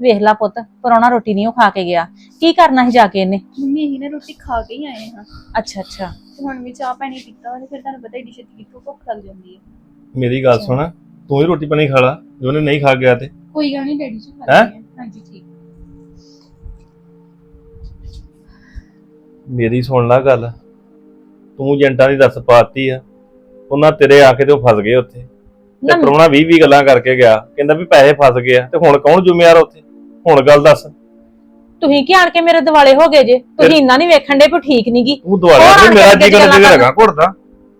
ਵੇਖ ਲਾ ਪੁੱਤ ਪਰੌਣਾ ਰੋਟੀ ਨਹੀਂ ਉਹ ਖਾ ਕੇ ਗਿਆ। ਕੀ ਕਰਨਾ ਸੀ ਜਾ ਕੇ ਇਹਨੇ? ਮੰਮੀ ਅਸੀਂ ਨਾ ਰੋਟੀ ਖਾ ਕੇ ਹੀ ਆਏ ਹਾਂ। ਅੱਛਾ ਅੱਛਾ। ਤੇ ਹੁਣ ਵੀ ਚਾਹ ਪਾਣੀ ਪੀਤਾ ਤੇ ਫਿਰ ਤੁਹਾਨੂੰ ਪਤਾ ਹੀ ਡਿਸ਼ ਕਿੱਥੋਂ ਭੁੱਖ ਲੱਗ ਜਾਂਦੀ ਹੈ। ਮੇਰੀ ਗੱਲ ਸੁਣ ਤੂੰ ਹੀ ਰੋਟੀ ਪਾਣੀ ਖਾ ਲਾ ਜੇ ਉਹਨੇ ਨਹੀਂ ਖਾ ਗਿਆ ਤੇ। ਕੋਈ ਗੱਲ ਨਹੀਂ ਡੈਡੀ ਜੀ ਖਾ ਹੈਂ? ਲੈਂਦੇ ਹਾਂ। ਹਾਂਜੀ ਠੀਕ। ਮੇਰੀ ਸੁਣ ਲੈ ਗੱਲ। ਤੂੰ ਏਜੰਟਾਂ ਦੀ ਦੱਸ ਪਾਤੀ ਆ। ਉਹਨਾਂ ਤੇਰੇ ਆ ਕੇ ਤੇ ਉਹ ਫਸ ਗਏ ਉੱਥੇ। ਤੇ ਨਾ ਪਰੋਣਾ 20 20 ਗੱਲਾਂ ਕਰਕੇ ਗਿਆ ਕਹਿੰਦਾ ਵੀ ਪੈਸੇ ਫਸ ਗਏ ਆ ਤੇ ਹੁਣ ਕੌਣ ਜ਼ਿੰਮੇਵਾਰ ਉੱਥੇ? ਹੁਣ ਗੱਲ ਦੱਸ। ਤੁਸੀਂ ਕੀ ਆਣ ਕੇ ਮੇਰੇ ਦਿਵਾਲੇ ਹੋ ਗਏ ਜੇ? ਤੁਸੀਂ ਇੰਨਾ ਨਹੀਂ ਵੇਖਣ ਦੇ ਵੀ ਠੀਕ ਨੀ ਗੀ। ਤੂੰ ਦੁਆਰਾ ਤੇ ਮੇਰਾ ਜੀ ਕਰ ਗੱਲਾਂ ਤੇ ਕਰ। ਲਗਾ ਘੁੱਟਦਾ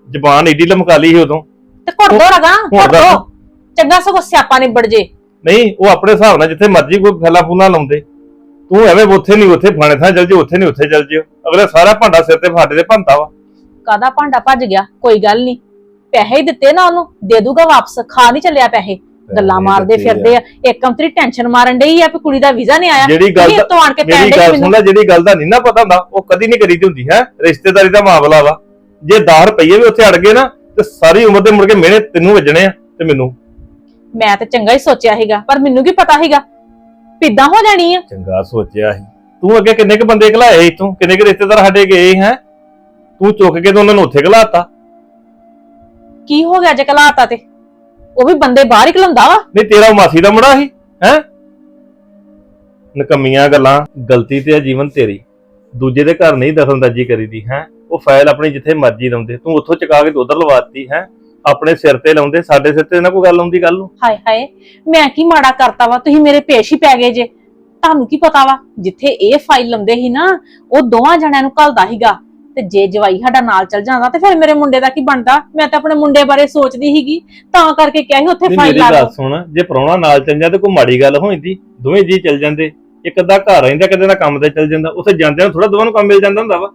ਜ਼ਬਾਨ ਏਡੀ ਲਮਕਾਲੀ ਸੀ ਉਦੋਂ। ਤੇ ਘੁੱਟ ਦੋ ਰਗਾ ਘੁੱਟ ਦੋ। ਚੰਗਾ ਸਗੋਂ ਸਿਆਪਾ ਨਿਬੜ ਜੇ। ਨਹੀਂ ਉਹ ਆਪਣੇ ਹਿਸਾਬ ਨਾਲ ਜਿੱਥੇ ਮਰਜ਼ੀ ਕੋਈ ਫੈਲਾ ਫੂਲਾ ਲਾਉਂਦੇ। ਤੂੰ ਐਵੇਂ ਉੱਥੇ ਨਹੀਂ ਉੱਥੇ ਫਾਣੇ ਥਾਂ ਚੱਲ ਜੀ ਉੱਥੇ ਨਹੀਂ ਉੱਥੇ ਚੱਲ ਜਿਓ। ਅਗਲੇ ਸਾਰਾ ਭਾਂਡਾ ਸਿਰ ਤੇ ਫਾਟੇ ਤੇ ਭੰਤਾ ਵਾ। ਕਾਦਾ ਭਾਂਡਾ ਭੱਜ ਗਿਆ? ਕੋਈ ਗੱਲ ਨਹੀਂ ਪੈਸੇ ਹੀ ਦਿੱਤੇ ਨਾ ਉਹਨੂੰ ਦੇ ਦੂਗਾ ਵਾਪਸ ਖਾ ਨਹੀਂ ਚੱਲਿਆ ਪੈਸੇ। ਗੱਲਾਂ ਮਾਰਦੇ ਫਿਰਦੇ ਆ। ਇੱਕ ਅੰਤਰੀ ਟੈਨਸ਼ਨ ਮਾਰਨ ਡਈ ਆ ਵੀ ਕੁੜੀ ਦਾ ਵੀਜ਼ਾ ਨਹੀਂ ਆਇਆ। ਜਿਹੜੀ ਗੱਲ ਤੋਂ ਆਣ ਕੇ ਗੱਲ ਮੈਨੂੰ। ਜਿਹੜੀ ਗੱਲ ਦਾ ਨਹੀਂ ਨਾ ਪਤਾ ਹੁੰਦਾ ਉਹ ਕਦੀ ਨਹੀਂ ਕਰੀਦੀ ਹੁੰਦੀ ਹੈ? ਰਿਸ਼ਤੇਦਾਰੀ ਦਾ ਮਾਮਲਾ ਵਾ। ਜੇ 10 ਰੁਪਏ ਵੀ ਉੱਥੇ ਅੜ ਗਏ ਨਾ ਤੇ ਸਾਰੀ ਉਮਰ ਦੇ ਮੁੜ ਕੇ ਮਿਹਣੇ ਤੈਨੂੰ ਵੱਜਣੇ ਆ ਤੇ ਮੈਨੂੰ। ਮੈਂ ਤਾਂ ਚੰਗਾ ਹੀ ਸੋਚਿਆ ਸੀਗਾ ਪਰ ਮੈਨੂੰ ਕੀ ਪਤਾ ਸੀਗਾ ਪਿੱਦਾਂ ਹੋ ਜਾਣੀ ਆ। ਚੰਗਾ ਸੋਚਿਆ ਸੀ। ਤੂੰ ਅੱਗੇ ਕਿੰਨੇ ਕ ਬੰਦੇ ਘਲਾਏ ਇਥੋਂ? ਕਿੰਨੇ ਕ ਰਿਸ਼ਤੇਦਾਰ ਸਾਡੇ ਗਏ ਹੈ? ਤੂੰ ਚੁੱਕ ਕੇ ਤੇ ਉਹਨਾਂ ਨੂੰ ਉੱਥੇ ਘਲਾਤਾ। ਕੀ ਹੋ ਗਿਆ ਜੇ ਕਲਾਤਾ ਤੇ? ਉਹ ਵੀ ਬੰਦੇ ਬਾਹਰ ਹੀ ਘਲਾਉਂਦਾ ਵਾ। ਨਹੀਂ ਤੇਰਾ ਉਹ ਮਾਸੀ ਦਾ ਮੁੰਡਾ ਸੀ ਹੈ? ਨਕਮੀਆਂ ਗੱਲਾਂ ਗਲਤੀ ਤੇ ਆ ਜੀਵਨ ਤੇਰੀ। ਦੂਜੇ ਦੇ ਘਰ ਨਹੀਂ ਦਖਲਅੰਦਾਜ਼ੀ ਕਰੀਦੀ ਹੈ? ਉਹ ਫਾਈਲ ਆਪਣੀ ਜਿੱਥੇ ਮਰਜ਼ੀ ਲਾਉਂਦੇ ਤੂੰ ਉੱਥੋਂ ਚੁਕਾ ਕੇ ਉਧਰ ਲਵਾਤੀ ਹੈ? ਆਪਣੇ ਸਿਰ ਤੇ ਲਾਉਂਦੇ ਸਾਡੇ ਸਿਰ ਤੇ ਨਾ ਕੋਈ ਗੱਲ ਆਉਂਦੀ ਗੱਲ ਨੂੰ? ਹਾਏ ਹਾਏ ਮੈਂ ਕੀ ਮਾੜਾ ਕਰਤਾ ਵਾ? ਤੁਸੀਂ ਮੇਰੇ ਪੇਸ਼ ਹੀ ਪੈ ਗਏ ਜੇ। ਤੁਹਾਨੂੰ ਕੀ ਪਤਾ ਵਾ? ਜਿੱਥੇ ਇਹ ਫਾਈਲ ਲੰਦੇ ਸੀ ਨਾ ਉਹ ਦੋਵਾਂ ਜਣਿਆਂ ਨੂੰ ਘੱਲਦਾ ਸੀਗਾ। ਤੇ ਜੇ ਜਵਾਈ ਸਾਡਾ ਨਾਲ ਚੱਲ ਜਾਂਦਾ ਤੇ ਫਿਰ ਮੇਰੇ ਮੁੰਡੇ ਦਾ ਕੀ ਬਣਦਾ? ਮੈਂ ਤਾਂ ਆਪਣੇ ਮੁੰਡੇ ਬਾਰੇ ਸੋਚਦੀ ਸੀਗੀ। ਤਾਂ ਕਰਕੇ ਕਿਹਾ ਸੀ ਉੱਥੇ ਫਾਈਲ ਮੇਰੀ ਲਾ ਗੱਲ ਲਓ। ਸੁਣ ਜੇ ਪ੍ਰਾਹੁਣਾ ਨਾਲ ਚੱਲ ਜਾਂਦਾ ਕੋਈ ਮਾੜੀ ਗੱਲ ਹੋ ਜਾਂਦੀ ਦੋਵੇਂ ਜੀ ਚੱਲ ਜਾਂਦੇ। ਇੱਕ ਅੱਧਾ ਘਰ ਰਹਿੰਦਾ ਕਿਤੇ ਨਾ ਕੰਮ ਤੇ ਚੱਲ ਜਾਂਦਾ। ਉੱਥੇ ਜਾਂਦਿਆਂ ਨੂੰ ਥੋੜਾ ਦੋਵਾਂ ਨੂੰ ਕੰਮ ਮਿਲ ਜਾਂਦਾ ਹੁੰਦਾ ਵਾ।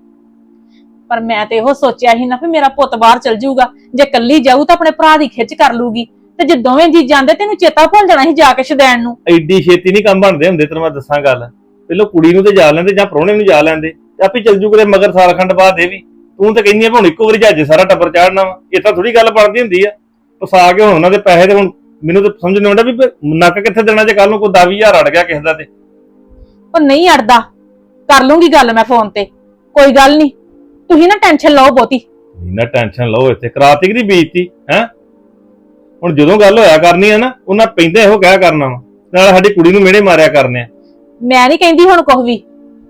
ਪਰ ਮੈਂ ਤੇ ਇਹੋ ਸੋਚਿਆ ਸੀ ਨਾ ਵੀ ਮੇਰਾ ਪੁੱਤ ਬਾਹਰ ਚੱਲ ਜਾਊਗਾ। ਜੇ ਕੱਲੀ ਜਾਊ ਤਾਂ ਆਪਣੇ ਭਰਾ ਦੀ ਖਿੱਚ ਕਰ ਲੂਗੀ ਤੇ ਜੇ ਦੋਵੇਂ ਜੀ ਜਾਂਦੇ ਤੈਨੂੰ ਚੇਤਾ ਭੁੱਲ ਜਾਣਾ ਸੀ ਜਾ ਕੇ ਸ਼ਦੈਣ ਨੂੰ। ਐਡੀ ਛੇਤੀ ਨਹੀਂ ਕੰਮ ਬਣਦੇ ਹੁੰਦੇ ਤੈਨੂੰ ਮੈਂ ਦੱਸਾਂ ਗੱਲ। ਪਹਿਲਾਂ ਕੁੜੀ ਨੂੰ ਤੇ ਜਾ ਲੈਂਦੇ ਜਾਂ ਪ੍ਰਾਹੁਣੇ ਨੂੰ ਜਾ ਲੈਂਦੇ। ਤੇ ਆਪੇ ਚੱਲ ਜੂ ਕਿਤੇ ਮਗਰ ਸਾਲ ਖੰਡ ਬਾਅਦ ਇਹ ਵੀ। ਤੂੰ ਤਾਂ ਕਹਿੰਦੀ ਆ ਵੀ ਹੁਣ ਇੱਕੋ ਵਾਰੀ ਜਹਾਜ਼ੇ ਸਾਰਾ ਟੱਬਰ ਚਾੜਨਾ ਵਾ। ਇਹ ਤਾਂ ਥੋੜੀ ਗੱਲ ਬਣਦੀ ਹੁੰਦੀ ਆ। ਫਸਾ ਕੇ ਹੁਣ ਉਹਨਾਂ ਦੇ ਪੈਸੇ ਤੇ ਹੁਣ ਮੈਨੂੰ ਤਾਂ ਸਮਝ ਨਹੀਂ ਆਉਂਦਾ ਵੀ ਫਿਰ ਨੱਕ ਕਿੱਥੇ ਦੇਣਾ ਜੇ ਕੱਲ ਨੂੰ ਕੋਈ 10000 ਅੜ ਗਿਆ ਕਿਸੇ ਦਾ ਤੇ। ਉਹ ਨਹੀਂ ਅੜਦਾ। ਕਰ ਲੂੰਗੀ ਗੱਲ ਮੈਂ ਫੋਨ ਤੇ। ਕੋਈ ਗੱਲ ਨਹੀਂ। ਤੁਸੀਂ ਨਾ ਟੈਨਸ਼ਨ ਲਓ ਬਹੁਤੀ। ਨਹੀਂ ਨਾ ਟੈਨਸ਼ਨ ਲਓ ਇੱਥੇ ਕਰਾਤੀ ਕਿ ਨਹੀਂ ਬੇਇੱਜ਼ਤੀ ਹੈ? ਹੁਣ ਜਦੋਂ ਗੱਲ ਹੋਇਆ ਕਰਨੀ ਆ ਨਾ ਉਹਨਾਂ ਪੈਂਦੇ ਇਹੋ ਕਹਿਆ ਕਰਨਾ ਵਾ। ਨਾਲ ਸਾਡੀ ਕੁੜੀ ਨੂੰ ਮਿਹਣੇ ਮਾਰਿਆ ਕਰਨੇ ਆ। ਮੈਂ ਨਹੀਂ ਕਹਿੰਦੀ ਹੁਣ ਕੁਝ ਵੀ।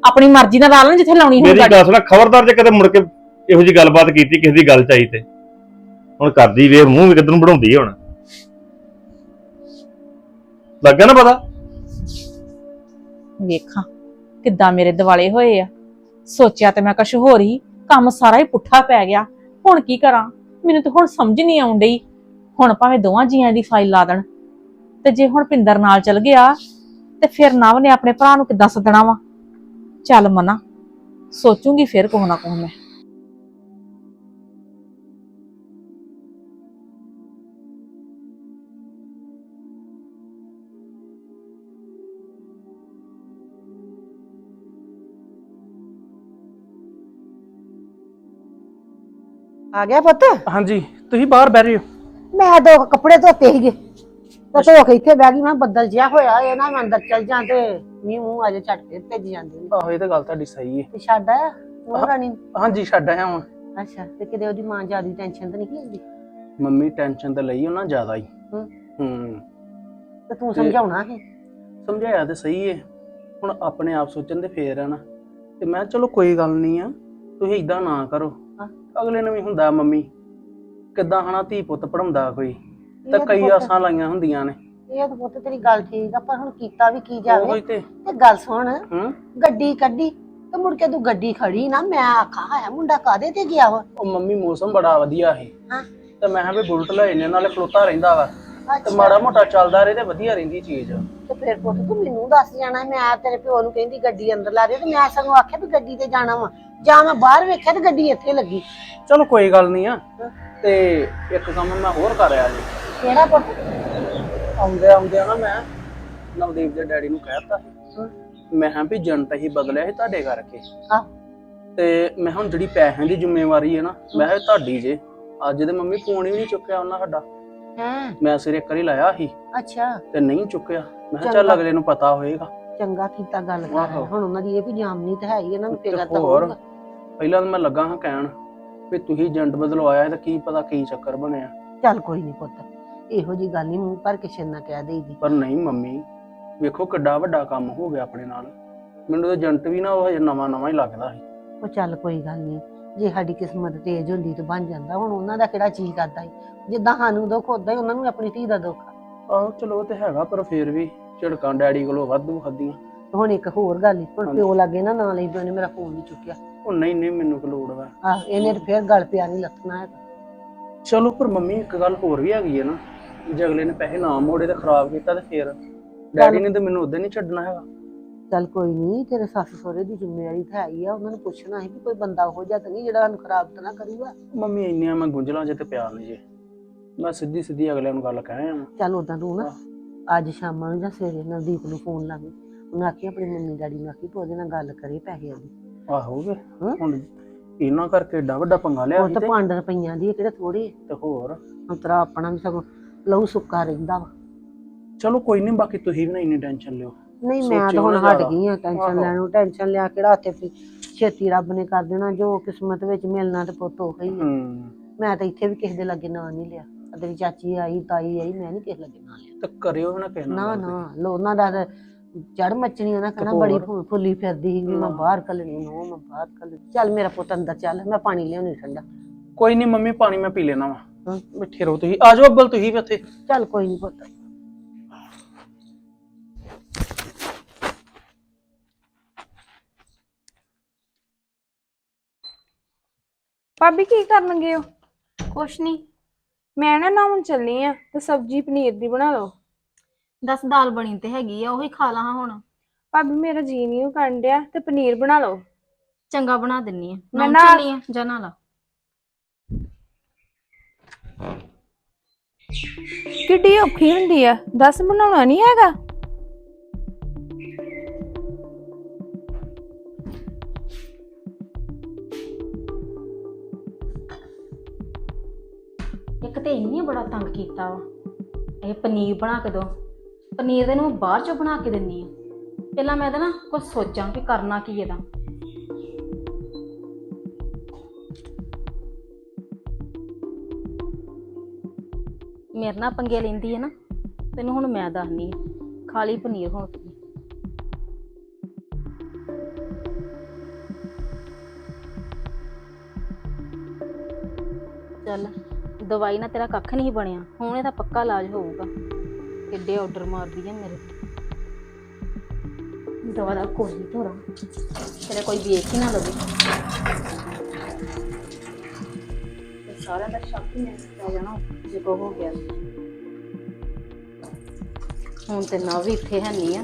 ਆਪਣੀ ਮਰਜ਼ੀ ਨਾਲ ਲਾ ਲੈਣ ਜਿੱਥੇ ਲਾਉਣੀ ਮੇਰੀ ਹੋਊਗਾ ਗੱਲ ਸੁਣਾ ਖਬਰਦਾਰ ਜੇ ਕਦੇ ਮੁੜ ਕੇ ਇਹੋ ਜੀ ਗੱਲਬਾਤ ਕੀਤੀ ਕਿਸੇ ਦੀ ਗੱਲ ਚਾਈ ਤੇ। ਹੁਣ ਕਰਦੀ ਵੇ ਮੂੰਹ ਵੀ ਕਿੱਧਰ ਨੂੰ ਬਣਾਉਂਦੀ ਹੁਣ। ਲੱਗਾ ਨਾ ਪਤਾ? ਵੇਖਾਂ ਕਿੱਦਾਂ ਮੇਰੇ ਦਿਵਾਲੇ ਹੋਏ ਆ। ਸੋਚਿਆ ਤੇ ਮੈਂ ਕੁਛ ਹੋਰ ਹੀ ਕੰਮ ਸਾਰਾ ਹੀ ਪੁੱਠਾ ਪੈ ਗਿਆ। ਹੁਣ ਕੀ ਕਰਾਂ? ਮੈਨੂੰ ਤਾਂ ਹੁਣ ਸਮਝ ਨਹੀਂ ਆਉਣ ਡਈ। ਹੁਣ ਭਾਵੇਂ ਦੋਵਾਂ ਜੀਆਂ ਦੀ ਫਾਈਲ ਲਾ ਦੇਣ। ਤੇ ਜੇ ਹੁਣ ਪਿੰਦਰ ਨਾਲ ਚਲ ਗਿਆ ਤੇ ਫਿਰ ਨਵ ਨੇ ਆਪਣੇ ਭਰਾ ਨੂੰ ਕਿੱਦਾਂ ਸੱਦਣਾ ਵਾ? ਚੱਲ ਮਨਾ। ਸੋਚੂਗੀ ਫਿਰ ਕੋਹ ਨਾ ਕੋਹ ਮੈਂ। ਆ ਗਿਆ ਪੁੱਤ? ਹਾਂਜੀ ਤੁਸੀਂ ਬਾਹਰ ਬਹਿ ਰਹੇ ਹੋ ਮੈਂ ਦੋ ਕੱਪੜੇ ਧੋਤੇ ਸੀਗੇ। ਤੇ ਧੋ ਕੇ ਇੱਥੇ ਬਹਿ ਗਈ ਮੈਂ ਬੱਦਲ ਜਿਹਾ ਹੋਇਆ ਇਹ ਨਾ ਮੈਂ ਅੰਦਰ ਚੱਲ ਜਾਂ ਤੇ ਮੀਂਹ ਮੂੰਹ ਅਜੇ ਝਟ ਕੇ ਭੇਜ ਜਾਂਦੇ ਨੇ ਆਹੋ ਇਹ ਤਾਂ ਗੱਲ ਤੁਹਾਡੀ ਸਹੀ ਹੈ ਤੇ ਛੱਡ ਆਇਆ? ਉਹ ਰਾਣੀ? ਹਾਂਜੀ ਛੱਡ ਆਇਆ ਵਾਂ। ਅੱਛਾ ਤੇ ਕਿਤੇ ਉਹਦੀ ਮਾਂ ਜਿਆਦੀ ਟੈਨਸ਼ਨ ਤਾਂ ਨਹੀਂ ਲੈਂਦੀ? ਮੰਮੀ ਟੈਨਸ਼ਨ ਤਾਂ ਲਈ ਉਹਨਾਂ ਜ਼ਿਆਦਾ ਹੀ। ਹੂੰ। ਹੂੰ। ਤੇ ਤੂੰ ਸਮਝਾਉਣਾ ਸੀ? ਸਮਝਾਇਆ ਤੇ ਸਹੀ ਹੈ ਹੁਣ ਆਪਣੇ ਆਪ ਸੋਚਣ ਤੇ ਫੇਰ ਆ ਨਾ। ਤੇ ਮੈਂ ਕਿਹਾ ਚਲੋ ਕੋਈ ਗੱਲ ਨਹੀਂ ਆ। ਤੁਸੀਂ ਇਦਾਂ ਨਾ ਕਰੋ। ਹਾਂ। ਅਗਲੇ ਨੂੰ ਵੀ ਹੁੰਦਾ ਮੰਮੀ ਕਿੱਦਾਂ ਹਨਾ ਧੀ ਪੁੱਤ ਪੜਾਉਂਦਾ ਕੋਈ। ਤਾਂ ਕਈ ਆਸਾਂ ਲਾਈਆਂ ਹੁੰਦੀਆਂ ਨੇ। ਇਹ ਤਾਂ ਪੁੱਤ ਤੇਰੀ ਗੱਲ ਠੀਕ ਆ ਪਰ ਹੁਣ ਕੀਤਾ ਵੀ ਕੀ ਉਹੀ ਜਾਵੇ ਤੇ। ਤੇ ਗੱਲ ਸੁਣ ਹੂੰ? ਗੱਡੀ ਕੱਢੀ ਤੇ ਮੁੜ ਕੇ ਤੂੰ ਗੱਡੀ ਖੜੀ ਨਾ ਮੈਂ ਆਖਾਂ ਹਾਇਆ ਮੁੰਡਾ ਕਾਦੇ ਤੇ ਗਿਆ ਵਾ? ਉਹ ਮੰਮੀ ਮੌਸਮ ਬੜਾ ਵਧੀਆ ਹੈ ਹਾਂ। ਤੇ ਮੈਂ ਕਿਹਾ ਵੀ ਬੁਲਟ ਲੈ ਨੇ ਨਾਲੇ ਖਲੋਤਾ ਰਹਿੰਦਾ ਵਾ। ਤੇ ਅੱਛਾ। ਮਾੜਾ ਮੋਟਾ ਚੱਲਦਾ ਰਹੇ ਤੇ ਵਧੀਆ ਰਹਿੰਦੀ ਚੀਜ਼। ਤੇ ਫਿਰ ਪੁੱਤ ਤੂੰ ਮੈਨੂੰ ਦੱਸ ਜਾਣਾ ਮੈਂ ਤੇਰੇ ਪਿਓ ਨੂੰ ਕਹਿੰਦੀ ਗੱਡੀ ਅੰਦਰ ਲਾ ਦੇ ਤੇ ਮੈਂ ਸਗੋਂ ਆਖਿਆ ਵੀ ਗੱਡੀ ਤੇ ਜਾਣਾ ਵਾ। ਜਾਂ ਮੈਂ ਬਾਹਰ ਵੇਖਿਆ ਤੇ ਗੱਡੀ ਇੱਥੇ ਲੱਗੀ। ਚਲੋ ਕੋਈ ਗੱਲ ਨਹੀਂ ਆ। ਤੇ ਇੱਕ ਕੰਮ ਮੈਂ ਹੋਰ ਕਰ ਆਇਆ ਜੀ। ਕਿਹੜਾ ਪੁੱਤ? ਆਉਂਦੇ ਆਉਂਦੇ ਨਾ ਮੈਂ। ਨਵਦੀਪ ਦੇ ਡੈਡੀ ਨੂੰ ਕਹਿਤਾ ਮੈਂ ਹਾਂ ਵੀ ਜਨਤਾ ਹੀ ਬਦਲਿਆ ਸੀ ਤੁਹਾਡੇ ਕਰਕੇ। ਹਾਂ। ਤੇ ਮੈਂ ਹੁਣ ਜਿਹੜੀ ਪੈਸਿਆਂ ਦੀ ਜ਼ਿੰਮੇਵਾਰੀ ਹੈ ਨਾ ਮੈਂ ਕਿਹਾ ਤੁਹਾਡੀ ਜੇ। ਅੱਜ ਤੇ ਮੰਮੀ ਫੋਨ ਹੀ ਨਹੀਂ ਚੁੱਕਿਆ ਉਹਨਾਂ ਸਾਡਾ। ਹਾਂ। ਮੈਂ ਸਿਰ ਇੱਕ ਵਾਰੀ ਲਾਇਆ ਸੀ ਅੱਛਾ। ਤੇ ਨਹੀਂ ਚੁੱਕਿਆ। ਮੈਂ ਕਿਹਾ ਚੱਲ। ਅਗਲੇ ਨੂੰ ਪਤਾ ਹੋਏਗਾ। ਚੰਗਾ ਕੀਤਾ ਗੱਲ ਕਰ। ਹੁਣ ਉਹਨਾਂ ਦੀ ਇਹ ਵੀ ਜਾਮਨੀ ਤਾਂ ਹੈ ਹੀ ਇਹਨਾਂ ਨੂੰ ਫਿਕਰ ਤਾਂ ਹੋਰ? ਪਹਿਲਾਂ ਮੈਂ ਲੱਗਾ ਹਾਂ ਕਹਿਣ ਵੀ ਤੁਸੀਂ ਏਜੰਟ ਬਦਲਵਾਇਆ ਤੇ ਕੀ ਪਤਾ ਕੀ ਚੱਕਰ ਬਣਿਆ। ਚੱਲ ਕੋਈ ਨਹੀਂ ਪੁੱਤ। ਇਹੋ ਜੀ ਗੱਲ ਨਹੀਂ ਮੂੰਹ ਭਰ ਕੇ ਛੇਨਾ ਕਹਿ ਦੇਈਦੀ। ਪਰ ਨਹੀਂ ਮੰਮੀ ਵੇਖੋ ਕਿੱਡਾ ਵੱਡਾ ਕੰਮ ਹੋ ਗਿਆ ਆਪਣੇ ਨਾਲ। ਮੈਨੂੰ ਤਾਂ ਏਜੰਟ ਵੀ ਨਾ ਉਹ ਹਜੇ ਨਵਾਂ ਨਵਾਂ ਹੀ ਲੱਗਦਾ ਸੀ। ਉਹ ਚੱਲ ਕੋਈ ਗੱਲ ਨਹੀਂ ਜੇ ਸਾਡੀ ਕਿਸਮਤ ਤੇਜ਼ ਹੁੰਦੀ ਤਾਂ ਬਣ ਜਾਂਦਾ। ਹੁਣ ਉਹਨਾਂ ਦਾ ਕਿਹੜਾ ਚੀਜ਼ ਕਰਦਾ ਸੀ ਜਿੱਦਾਂ ਸਾਨੂੰ ਦੁੱਖ ਉਦਾਂ ਹੀ ਉਹਨਾਂ ਨੂੰ ਆਪਣੀ ਧੀ ਦਾ ਦੁੱਖ ਆ। ਆਹੋ ਚਲੋ ਉਹ ਤੇ ਹੈਗਾ ਪਰ ਫੇਰ ਵੀ ਝੜਕਾਂ ਡੈਡੀ ਕੋਲੋਂ ਵਾਧੂ ਖਾਧੀਆਂ। ਹੁਣ ਇੱਕ ਹੋਰ ਗੱਲ ਈ, ਹੁਣ ਹਾਂਜੀ। ਪਿਓ ਲੱਗੇ ਨਾ ਨਾਂ ਲਈ ਪਿਓ ਨੇ ਮੇਰਾ ਫੋਨ ਨਹੀਂ ਚੁੱਕਿਆ। ਉਹ ਨਹੀਂ ਨਹੀਂ ਮੈਨੂੰ ਕੋ ਲੋੜ ਵਾ। ਆਹ ਇਹਨੇ ਤੇ ਫੇਰ ਗੱਲ ਪਿਆ ਨਹੀਂ ਲੱਥਣਾ ਹੈਗਾ। ਚਲੋ ਪਰ ਮੰਮੀ ਇੱਕ ਗੱਲ ਹੋਰ ਵੀ ਹੈਗੀ ਹੈ ਨਾ। ਜੇ ਅਗਲੇ ਨੇ ਪੈਸੇ ਨਾ ਮੋੜੇ ਤੇ ਖਰਾਬ ਕੀਤਾ ਤੇ ਫੇਰ ਡੈਡੀ ਨੇ ਤੇ ਮੈਨੂੰ ਉਦੋਂ ਨਹੀਂ ਛੱਡਣਾ ਹੈਗਾ। ਚੱਲ ਕੋਈ ਨਹੀਂ ਤੇਰੇ ਸੱਸ ਸਹੁਰੇ ਦੀ ਜ਼ਿੰਮੇਵਾਰੀ ਤਾਂ ਹੈ ਹੀ ਆ ਉਹਨਾਂ ਨੂੰ ਪੁੱਛਣਾ ਹੈ ਕਿ ਕੋਈ ਬੰਦਾ ਉਹੋ ਜਿਹਾ ਤਾਂ ਨਹੀਂ ਜਿਹੜਾ ਸਾਨੂੰ ਖਰਾਬ ਤਾਂ ਨਾ ਕਰੂਗਾ ਮੰਮੀ ਇੰਨੀਆਂ ਮੈਂ ਗੁੰਝਲਾਂ ਜੇ ਤੇ ਪਿਆਰ ਨਹੀਂ ਜੇ। ਮੈਂ ਸਿੱਧੀ ਸਿੱਧੀ ਅਗਲੇ ਨੂੰ ਗੱਲ ਕਹਿ ਆਵਾਂ। ਚੱਲ ਉਦਾਂ ਤੂੰ ਨਾ ਅੱਜ ਸ਼ਾਮਾਂ ਨੂੰ ਜਾਂ ਸਵੇਰੇ ਨਵਦੀਪ ਨੂੰ ਫੋਨ ਲਾਵੀਂ ਉਹਨੂੰ ਆਖੀ ਆਪਣੀ ਮੰਮੀ ਡੈਡੀ ਨੂੰ ਆਖੀ ਤੂੰ ਉਹਦੇ ਨਾਲ ਗੱਲ ਕਰੇ ਪੈਸੇ ਦੀ। ਆਹੋ ਵੇ ਹਾਂ। ਹੁਣ ਇਹਨਾਂ ਕਰਕੇ ਏਡਾ ਵੱਡਾ ਪੰਗਾ ਲਿਆ ਉਹ ਤਾਂ ਤੇ। ਪੰਜ ਰੁਪਈਆਂ ਦੀ ਹੈ, ਕਿਹੜੇ ਥੋੜੀ ਤੇ ਹੋਰ? ਅੰਤਰਾ ਆਪਣਾ ਵੀ ਸਗੋਂ ਲਹੂ ਸੁੱਕਾ ਰਹਿੰਦਾ ਵਾ ਚਲੋ ਕੋਈ ਨਹੀਂ ਬਾਕੀ ਤੁਸੀਂ ਵੀ ਨਾ ਇੰਨੀ ਟੈਨਸ਼ਨ ਲਿਓ ਨਹੀਂ ਮੈਂ ਤਾਂ ਹੁਣ ਹਟ। ਗਈ ਆ ਟੈਨਸ਼ਨ। ਲੈਣ ਟੈਨਸ਼ਨ ਲਿਆ ਕਿਹੜਾ ਹੱਥੇ ਵੀ ਛੇਤੀ ਰੱਬ ਨੇ ਕਰ ਦੇਣਾ ਜੋ ਕਿਸਮਤ ਵਿੱਚ ਮਿਲਣਾ ਤੇ ਪੁੱਤ ਹੀ। ਹੂੰ ਮੈਂ ਤਾਂ ਇੱਥੇ ਵੀ ਕਿਸੇ ਦੇ ਲੱਗੇ ਨਾਂ ਨਹੀਂ ਲਿਆ ਤੇਰੀ ਚਾਚੀ ਆਈ ਤਾਈ ਆਈ ਮੈਂ ਨਹੀਂ ਕਿਸੇ ਲੱਗੇ ਨਾਂ ਲਿਆ ਤੇ ਕਰਿਓ ਨਾ ਕਿਸੇ ਨਾ ਨਾ ਲੋ ਉਹਨਾਂ ਦਾ ਚੜ ਮੱਚਣੀ ਉਹਨਾਂ ਕਹਿੰਦਾ? ਬੜੀ ਫੁੱਲੀ ਫਿਰਦੀ ਸੀ ਮੈਂ। ਬਾਹਰ ਕੱਲਣੀ ਨੂੰ ਮੈਂ ਬਾਹਰ ਕੱਲ ਚੱਲ ਮੇਰਾ ਪੁੱਤ ਅੰਦਰ ਚੱਲ ਮੈਂ ਪਾਣੀ ਲਿਆਉਣੀ ਠੰਡਾ। ਕੋਈ ਨਹੀਂ ਮੰਮੀ ਪਾਣੀ ਮੈਂ ਪੀ ਲੈਣਾ ਵਾ ਹਾਂ। ਬੈਠੇ ਰਹੋ ਤੁਸੀਂ। ਆ ਜਾਓ ਅੱਬਲ ਤੁਸੀਂ ਵੀ ਉੱਥੇ ਚੱਲ ਕੋਈ ਨਹੀਂ ਪੁੱਤ। ਭਾਬੀ ਕੀ ਕਰਨਗੇ ਹੋ ਕੁਛ ਨਹੀਂ ਮੈਂ ਨਾ ਨਾਉਣ ਚੱਲੀ ਆ ਤੇ ਸਬਜੀ ਪਨੀਰ ਦੀ ਬਣਾ ਲਓ। ਦਸ ਦਾਲ ਬਣੀ ਤੇ ਹੈਗੀ ਆ ਉਹੀ ਖਾ ਲਾ ਹੁਣ। ਭਾਬੀ ਮੇਰਾ ਜੀ ਨਹੀਂ ਕਰਨ ਡਿਆ ਤੇ ਪਨੀਰ ਬਣਾ ਲਓ। ਚੰਗਾ ਬਣਾ ਦਿੰਨੀ ਆ। ਮੈਂ ਨਾ- ਚੱਲੀ ਆ ਜਾ ਨਾ ਲਾ। ਕਿੱਡੀ ਔਖੀ ਹੁੰਦੀ ਆ, ਦੱਸ ਬਣਾਉਣਾ ਨਹੀਂ ਹੈਗਾ? ਇੱਕ ਤੇ ਇੰਨੀ ਬੜਾ ਤੰਗ ਕੀਤਾ ਵਾ, ਇਹ ਪਨੀਰ ਬਣਾ ਕੇ ਦੋ ਪਨੀਰ ਦੇ ਨੂੰ ਬਾਹਰ ਚੋਂ ਬਣਾ ਕੇ ਦਿੰਨੀ ਆ। ਪਹਿਲਾਂ ਮੈਂ ਤਾਂ ਨਾ ਕੁਝ ਸੋਚਾਂ ਕਿ ਕਰਨਾ ਕੀ ਇਹਦਾ। ਮੇਰੇ ਨਾਲ ਪੰਗੇ ਲੈਂਦੀ ਹੈ ਨਾ, ਤੈਨੂੰ ਹੁਣ ਮੈਂ ਦੱਸਨੀ ਖਾਲੀ ਪਨੀਰ ਹੁਣ ਤੂੰ। ਚੱਲ, ਦਵਾਈ ਨਾਲ ਤੇਰਾ ਕੱਖ ਨਹੀਂ ਬਣਿਆ, ਹੁਣ ਇਹਦਾ ਪੱਕਾ ਇਲਾਜ ਹੋਊਗਾ। ਕਿੱਡੇ ਆਰਡਰ ਮਾਰਦੀ ਆ ਮੇਰੇ ਤੇ। ਦਵਾ ਦਾ ਕੋਈ ਨਹੀਂ ਥੋੜਾ ਤੇਰੇ ਕੋਈ ਵੇਖ ਹੀ ਨਾ ਲਵੇ। ਸਾਰਿਆਂ ਦਾ ਸ਼ੱਕ ਹੀ ਮੈਨੂੰ ਪੈ ਜਾਣਾ ਜੇ ਕੋ ਹੋ ਗਿਆ ਹੁਣ ਤੇ ਨਾ ਵੀ ਇੱਥੇ ਹੈ ਨਹੀਂ ਆ।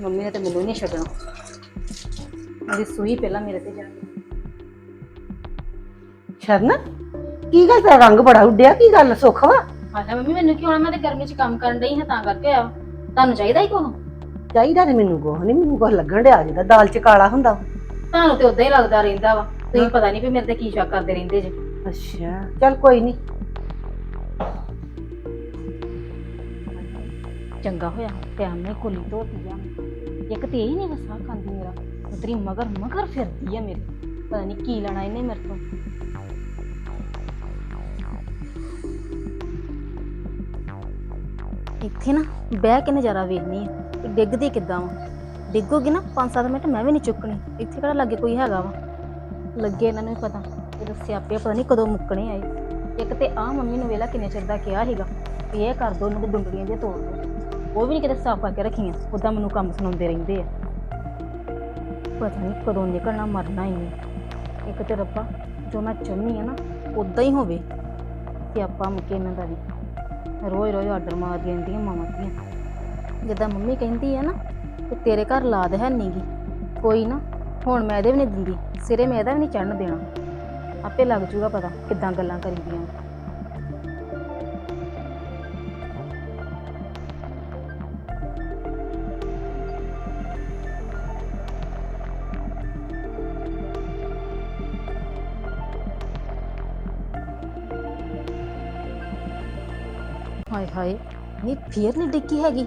ਮੰਮੀ ਨੇ ਤੇ ਮੈਨੂੰ ਨਹੀਂ ਛੱਡਣਾ। ਮੇਰੀ ਸੂਈ ਪਹਿਲਾਂ ਮੇਰੇ ਤੇ ਜਾਣੀ ਸ਼ਰਨ ਕੀ ਗੱਲ ਤੇਰਾ ਰੰਗ ਬੜਾ ਉੱਡਿਆ ਕੀ ਗੱਲ ਸੁੱਖ ਵਾ? ਆਹ ਮੰਮੀ ਮੈਨੂੰ ਕੀ ਹੋਣਾ ਮੈਂ ਤੇ ਗਰਮੀ 'ਚ ਕੰਮ ਕਰਨ ਡਈ ਹਾਂ ਤਾਂ ਕਰਕੇ ਵਾ। ਤੁਹਾਨੂੰ ਚਾਹੀਦਾ ਹੀ ਕੋਹ ਚਾਹੀਦਾ ਤੇ ਮੈਨੂੰ ਕੁਛ ਨਹੀਂ ਮੈਨੂੰ ਕੁਛ ਲੱਗਣ ਡਿਆ ਜਿਹਦਾ ਦਾਲ ਚ ਕਾਲਾ ਹੁੰਦਾ। ਤੁਹਾਨੂੰ ਤੇ ਉਦਾਂ ਹੀ ਲੱਗਦਾ ਰਹਿੰਦਾ ਵਾ। ਤੁਸੀਂ ਪਤਾ ਨਹੀਂ ਵੀ ਮੇਰੇ ਤੇ ਕੀ ਸ਼ੱਕ ਕਰਦੇ ਰਹਿੰਦੇ ਜੇ। ਅੱਛਾ ਚੱਲ ਕੋਈ ਨਹੀਂ ਚੰਗਾ ਹੋਇਆ ਟਾਈਮ ਨਾਲ ਕੋਲੀ ਧੋਤੀ ਆ। ਇੱਕ ਤੇ ਇਹ ਨਹੀਂ ਵਸਾ ਖਾਂਦੀ ਮੇਰਾ ਉਤਰੀ ਮਗਰ ਮਗਰ ਫਿਰਦੀ ਆ ਮੇਰੇ। ਪਤਾ ਨਹੀਂ ਕੀ ਲੈਣਾ ਇਹਨੇ ਮੇਰੇ ਤੋਂ। ਇੱਥੇ ਨਾ ਬਹਿ ਕੇ ਨਜ਼ਾਰਾ ਵੇਖਣੀ ਆ ਕਿ ਡਿੱਗਦੀ ਕਿੱਦਾਂ ਵਾ। ਡਿੱਗੋਗੀ ਨਾ 5-7 ਮਿੰਟ ਮੈਂ ਵੀ ਨਹੀਂ ਚੁੱਕਣੀ। ਇੱਥੇ ਕਿਹੜਾ ਲੱਗੇ ਕੋਈ ਹੈਗਾ ਵਾ। ਲੱਗੇ ਇਹਨਾਂ ਨੂੰ ਵੀ ਪਤਾ। ਇਹ ਸਿਆਪੇ ਪਤਾ ਨਹੀਂ ਕਦੋਂ ਮੁੱਕਣੇ ਆਏ। ਇੱਕ ਤੇ ਆ ਮੰਮੀ ਨੂੰ ਵੇਲਾ ਕਿੰਨੇ ਚਿਰ ਦਾ ਕਿਹਾ ਸੀਗਾ ਵੀ ਇਹ ਕਰ ਦੋ ਉਹਨਾਂ ਦੇ ਡੁੰਗੜੀਆਂ ਜੇ ਤੋੜ ਦੋ। ਉਹ ਵੀ ਨਹੀਂ ਕਿਤੇ ਸਾਫ਼ ਕਰਕੇ ਰੱਖੀਆਂ ਉਦਾਂ ਮੈਨੂੰ ਕੰਮ ਸੁਣਾਉਂਦੇ ਰਹਿੰਦੇ ਆ। ਪਤਾ ਨਹੀਂ ਕਦੋਂ ਨਿਕਲਣਾ, ਮਰਨਾ ਹੀ ਨਹੀਂ। ਇੱਕ ਤੇ ਰੱਬਾ, ਜੋ ਮੈਂ ਚਾਹੁੰਦੀ ਆ ਨਾ ਉਦਾਂ ਹੀ ਹੋਵੇ। ਕਿ ਆਪਾਂ ਮੁਕੇ ਇਹਨਾਂ ਦਾ ਵੀ। ਰੋਜ਼ ਰੋਜ਼ ਆਰਡਰ ਮਾਰ ਜਾਂਦੀਆਂ ਮਾਵਾਂ ਦੀਆਂ ਜਿੱਦਾਂ ਮੰਮੀ ਕਹਿੰਦੀ ਆ ਨਾ ਕਿ ਤੇਰੇ ਘਰ ਲਾਦ ਹੈ ਨਹੀਂਗੀ ਕੋਈ ਨਾ ਹੁਣ ਮੈਂ ਇਹਦੇ ਵੀ ਨਹੀਂ ਦਿੰਦੀ, ਸਿਰੇ ਮੈਂ ਇਹਦਾ ਵੀ ਨਹੀਂ ਚੜਨ ਦੇਣਾ। ਆਪੇ ਲੱਗ ਜੂਗਾ ਪਤਾ ਕਿੱਦਾਂ ਗੱਲਾਂ ਕਰੀਦੀਆਂ। ਹਾਏ ਹਾਏ ਨਹੀਂ ਫੇਰ ਨਹੀਂ ਡਿੱਗੀ ਹੈਗੀ।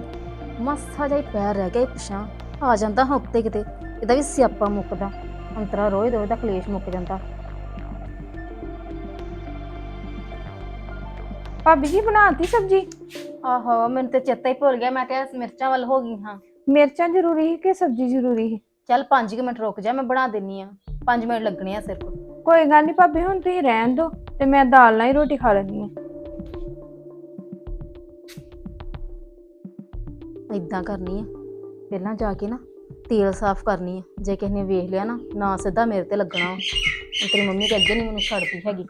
ਮੱਸਾ ਜਾਈ ਪੈਰ ਰਹਿ ਗਿਆ ਈ ਪਿਛਾਂ ਆ ਜਾਂਦਾ ਹਾਂ ਉੱਤੇ ਕਿਤੇ। ਇਹਦਾ ਵੀ ਸਿਆਪਾ ਮੁੱਕਦਾ। ਅੰਤਰਾ ਰੋਏ ਰੋਏ ਦਾ ਕਲੇਸ਼ ਮੁੱਕ ਜਾਂਦਾ। ਭਾਬੀ ਜੀ ਬਣਾਤੀ ਸਬਜੀ? ਆਹੋ ਮੈਨੂੰ ਤੇ ਚੇਤਾ ਹੀ ਭੁੱਲ ਗਿਆ। ਮੈਂ ਕਿਹਾ ਮਿਰਚਾਂ ਵੱਲ ਹੋ ਗਈ ਹਾਂ। ਮਿਰਚਾਂ ਜ਼ਰੂਰੀ ਹੈ ਕਿ ਸਬਜੀ ਜ਼ਰੂਰੀ ਹੈ ਚੱਲ 5 ਮਿੰਟ ਰੁਕ ਜਾ ਮੈਂ ਬਣਾ ਦਿੰਨੀ ਆ। 5 ਮਿੰਟ ਲੱਗਣੇ ਆ ਸਿਰਫ। ਕੋਈ ਗੱਲ ਨਹੀਂ ਭਾਬੀ ਹੁਣ ਤੁਸੀਂ ਰਹਿਣ ਦਿਓ ਤੇ ਮੈਂ ਦਾਲ ਨਾਲ ਹੀ ਰੋਟੀ ਖਾ ਲੈਂਦੀ ਹਾਂ ਇਦਾਂ ਕਰਨੀ ਆ। ਪਹਿਲਾਂ ਜਾ ਕੇ ਨਾ ਤੇਲ ਸਾਫ਼ ਕਰਨੀ ਆ। ਜੇ ਕਿਸੇ ਨੇ ਵੇਖ ਲਿਆ ਨਾ ਨਾ ਸਿੱਧਾ ਮੇਰੇ ਤੇ ਲੱਗਣਾ ਵਾ। ਹੁਣ ਤੇਰੀ ਮੰਮੀ ਤੇ ਅੱਗੇ ਨਹੀਂ ਮੈਨੂੰ ਛੱਡਦੀ ਹੈਗੀ।